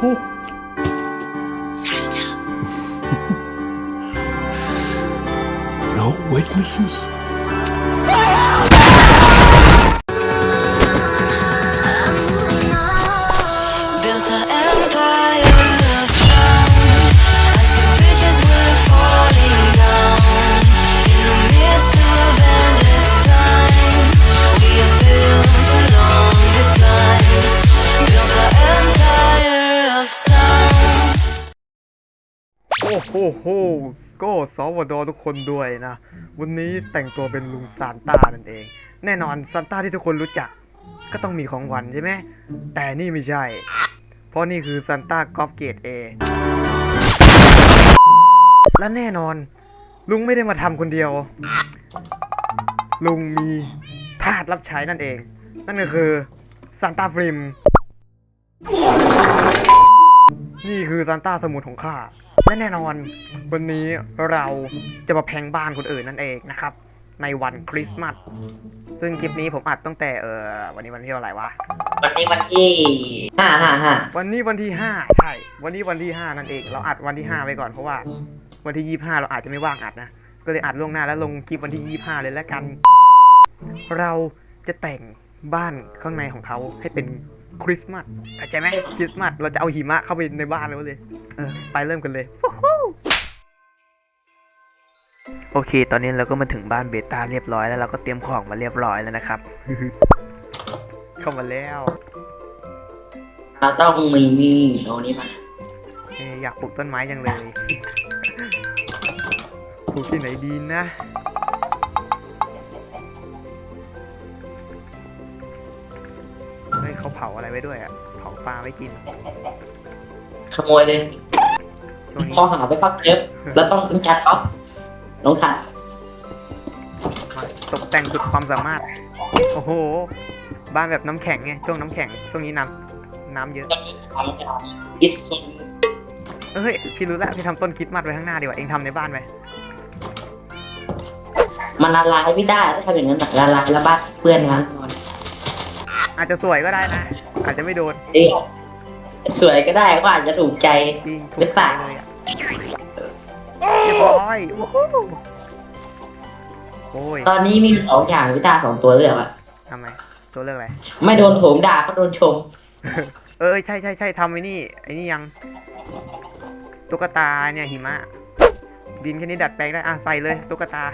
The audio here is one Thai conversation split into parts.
โอ้ Santa. no witnesses โอ้โหก็สวดอทุกคนด้วยนะ วันนี้แต่งตัวเป็นลุงซานต้านั่นเอง แน่นอนซานต้าที่ทุกคนรู้จัก ก็ต้องมีของขวัญใช่ไหม แต่นี่ไม่ใช่ เพราะนี่คือซานต้ากอล์ฟเกตเอและแน่นอน ลุงไม่ได้มาทำคนเดียว ลุงมีทาสรับใช้นั่นเอง นั่นก็คือซานต้าฟริม นี่คือซานต้าสมุนของข้า และแน่นอน วันนี้เราจะมาแพงบ้านคนอื่นนั่นเองนะครับ ในวันคริสต์มาสซึ่งคลิปนี้ผมอัดตั้งแต่เออวันนี้วันที่เท่าไหร่วะวันนี้วันที่ห้าห้าห้าวันนี้วันที่ห้าใช่วันนี้วันที่ห้านั่นเองเราอัดวันที่ห้าไปก่อนเพราะว่า วันที่ยี่ห้าเราอาจจะไม่ว่างอัดนะก็เลยอัดล่วงหน้าแล้วลงคลิปวันที่ยี่ห้าเลยแล้วกัน เราจะแต่งบ้านข้างในของเขาให้เป็น คริสต์มาสเข้าใจไหมคริสต์มาสเราจะเอาหิมะเข้าไปในบ้านเลยเออไปเริ่มกันเลยโอเค ตอนนี้เราก็มาถึงบ้านเบต้าเรียบร้อยแล้วเราก็เตรียมของมาเรียบร้อยแล้วนะครับ เข้ามาแล้วเราต้องมีนี่โอ้นี่มันเอ่ออยากปลูกต้นไม้จังเลย ปลูกที่ไหนดีนะ เฮ้ยเขาเผาอะไรไว้ด้วยอะ เผาปลาไว้กินขโมยเลยช่วงนี้พอหาไปเข้าเซิร์ฟแล้วต้องกำจัดออฟลงขัดมาตกแต่งสุดความสามารถ โอ้โห บ้านแบบน้ำแข็งไง ช่วงน้ำแข็ง ช่วงนี้น้ำน้ำเยอะทำจะอิสคนเอ้ย พี่รู้แล้วพี่ทำต้นคริดมัดไว้ข้างหน้าดีกว่า เองทำในบ้านไว้มันละลายไม่ได้ถ้าทำอย่างนั้นละลายแล้วบ้านเปื้อนทั้งนอน อาจจะสวยก็ได้นะ อาจจะไม่โดนเอ๊ะสวยก็ได้ก็อาจจะถูกใจ จริงหรือเปล่า เลยอะเรียบร้อยโอ้โหโอ้ยตอนนี้มีสองอย่างวิตาสองตัวเลือกอะทำไมตัวเลือกอะไร ไม่โดนโถมด่าก็โดนชม เออใช่ใช่ใช่ทำไอ้นี่ไอ้นี่ยังตุ๊กตาเนี่ยหิมะ ดินแค่นี้ดัดแปลงได้อะใส่เลยตุ๊กตา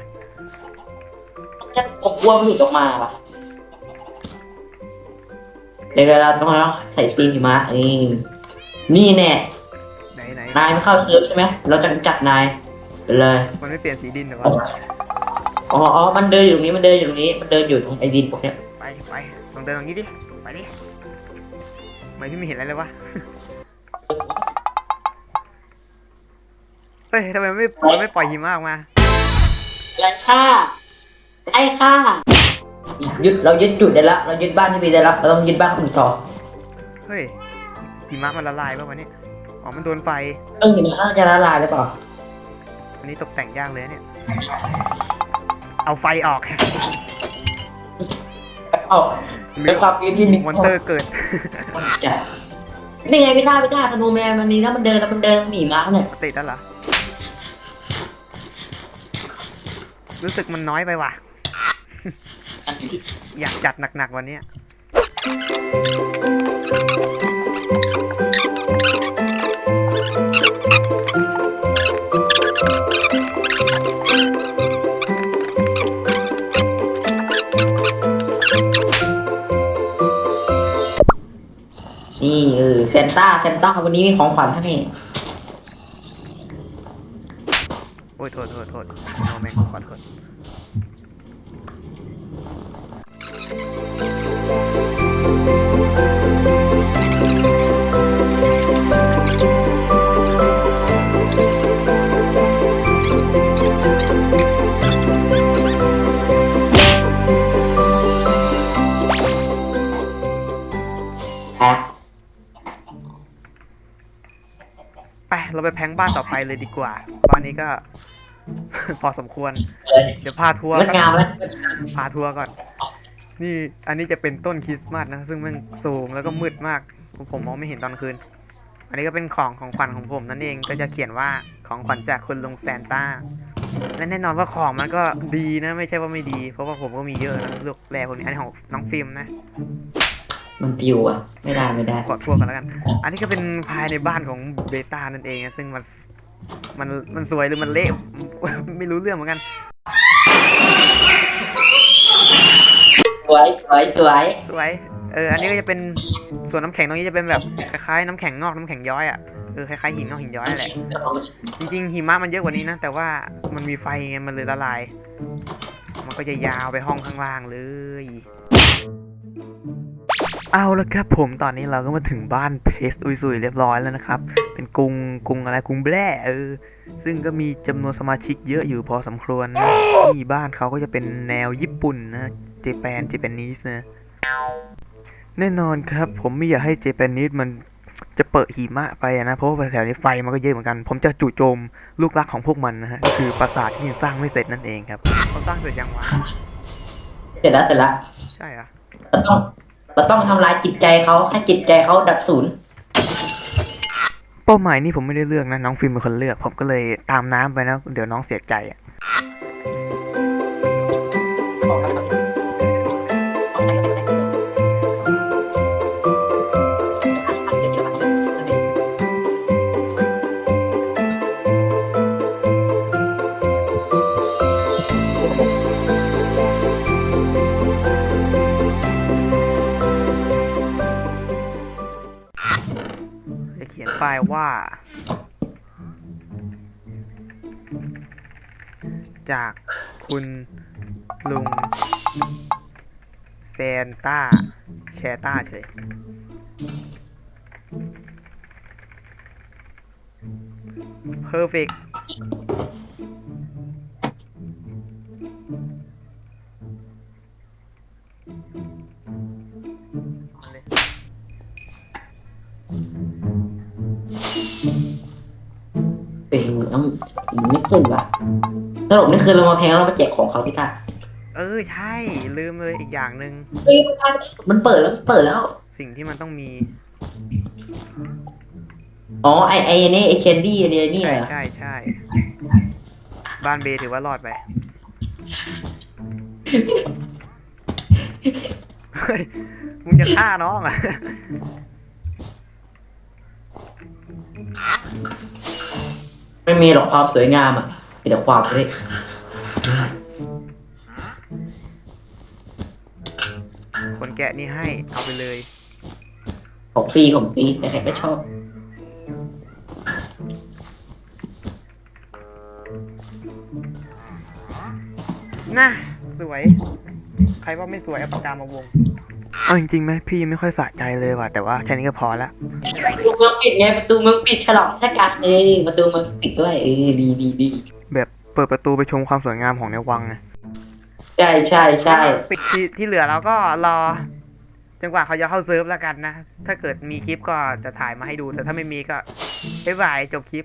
จะผมกลัวมันหลุดออกมาว่ะ เดี๋ยวเราต้องเอาใส่สปีนหิมะนี่นี่แน่ไหนไหนนายไม่เข้าเซิร์ฟใช่ไหมเราจะจัดนายไปเลยมันไม่เปลี่ยนสีดินเหรอวะอ๋ออ๋อมันเดินอยู่ตรงนี้มันเดินอยู่ตรงนี้มันเดินอยู่ตรงไอ้ดินพวกเนี้ยไปไปลองเดินตรงนี้ดิไปดิทำไมพี่ไม่เห็นอะไรเลยวะเฮ้ยทำไมไม่มันไม่ปล่อยหิมะออกมาไล่ฆ่าไล่ฆ่า ยึดเรายึดจุดได้แล้วเรายึดบ้านที่มีได้แล้วเราต้องยึดบ้านคนอื่นต่อเฮ้ยหิมะมันละลายป่ะวันนี้อ๋อมันโดนไฟเออเห็นว่าจะละลายหรือเปล่าวันนี้ตกแต่งยากเลยเนี่ย เอาไฟออกเอาเป็นความคิดที่มีมอนเตอร์เกิดจ้ะนี่ไงพี่ท่าพี่ท่าธนูแมนมันนี้แล้วมันเดินแล้วมันเดินหนีม้าเนี่ยติดแล้วเหรอรู้สึกมันน้อยไปว่ะ อยากจัดหนักๆวันเนี้ยนี่เออเซนต้าเซนต้าวันนี้มีของขวัญให้โอ้ยโทษโทษโทษโนแมนขอโทษ ไปเราไปแพงบ้านต่อไปเลยดีกว่า บ้านนี้ก็ พอสมควรเลยเดี๋ยวพาทัวร์เลิกก่อนงามแล้วพาทัวร์ก่อน นี่อันนี้จะเป็นต้นคริสต์มาสนะ ซึ่งมันสูงแล้วก็มืดมาก ผมมองไม่เห็นตอนคืน อันนี้ก็เป็นของของขวัญของผมนั่นเอง ก็จะเขียนว่าของขวัญจากคุณลุงแซนต้า และแน่นอนว่าของมันก็ดีนะ ไม่ใช่ว่าไม่ดี เพราะว่าผมก็มีเยอะนะลูกแรพวกนี้ อันนี้ของน้องฟิล์มนะ มันปิวอะไม่ได้ไม่ได้ ขอทั่วกันแล้วกัน อันนี้ก็เป็นภายในบ้านของเบต้านั่นเองนะซึ่งมันมันมันสวยหรือมันเละ ไม่รู้เรื่องเหมือนกัน สวยสวยสวยสวย เออ อันนี้ก็จะเป็นส่วนน้ำแข็งตรงนี้จะเป็นแบบคล้ายๆน้ำแข็งงอกน้ำแข็งย้อยอะ เออคล้ายๆหินงอกหินย้อยนั่นแหละ จริงๆหิมะมันเยอะกว่านี้นะ แต่ว่ามันมีไฟไงมันเลยละลาย มันก็จะยาวไปห้องข้างล่างเลย เอาละครับผมตอนนี้เราก็มาถึงบ้านเพสอุยซุยเรียบร้อยแล้วนะครับ เป็นกรุงกรุงอะไรกรุงแบร่เออ ซึ่งก็มีจำนวนสมาชิกเยอะอยู่พอสมควรนะนี่บ้านเขาก็จะเป็นแนวญี่ปุ่นนะเจแปนเจแปนนิสนะแน่นอนครับ ผมไม่อยากให้เจแปนนิสมันจะเปิดหิมะไปอะนะ เพราะว่าแถวนี้ไฟมันก็เยอะเหมือนกัน ผมจะจู่โจมลูกรักของพวกมันนะฮะก็คือปราสาทที่ยังสร้างไม่เสร็จนั่นเองครับเขาสร้างเสร็จยังวะเสร็จแล้วเสร็จแล้วใช่เหรอะเราต้อง เราต้องทำลายจิตใจเขาให้จิตใจเขาดับศูนย์เป้าหมายนี่ผมไม่ได้เลือกนะ น้องฟิล์มเป็นคนเลือก ผมก็เลยตามน้ำไปนะ เดี๋ยวน้องเสียใจอะายว่า จากคุณลุงแซนต้า แชต้าเฉย เพอร์ฟีก เป็นน้ำไม่ขึ้นว่ะสรุปนี่คือเรามาแพงแล้วเรามาแจกของเขาพี่ตาเออใช่ลืมเลยอีกอย่างหนึ่งมันเปิดแล้วมันเปิดแล้ว สิ่งที่มันต้องมีอ๋อไอไออันนี่ไอแคนดี้อันนี้นี่ใช่เหรอใช่ใช่บ้านเบถือว่ารอดไปเฮ้ยมึงจะฆ่าน้องอะ ไม่มีหรอกความสวยงามอะ มีแต่ความเละคนแกะนี่ให้เอาไปเลย ของฟรีของฟรีใครๆก็ชอบ น่ะ สวย ใครว่าไม่สวยเอาปากกามาวง เอาจริงๆไหมพี่ยังไม่ค่อยสะใจเลยว่ะแต่ว่าแค่นี้ก็พอละประตูเมืองปิดไงประตูเมืองปิดฉลองเทศกาลเออประตูเมืองปิดด้วยเออดีดีดีแบบเปิดประตูไปชมความสวยงามของในวังไงใช่ใช่ใช่ปิดที่ที่เหลือเราก็รอจนกว่าเขาจะเข้าเซิร์ฟแล้วกันนะ ถ้าเกิดมีคลิปก็จะถ่ายมาให้ดูแต่ถ้าไม่มีก็บ๊ายบายจบคลิป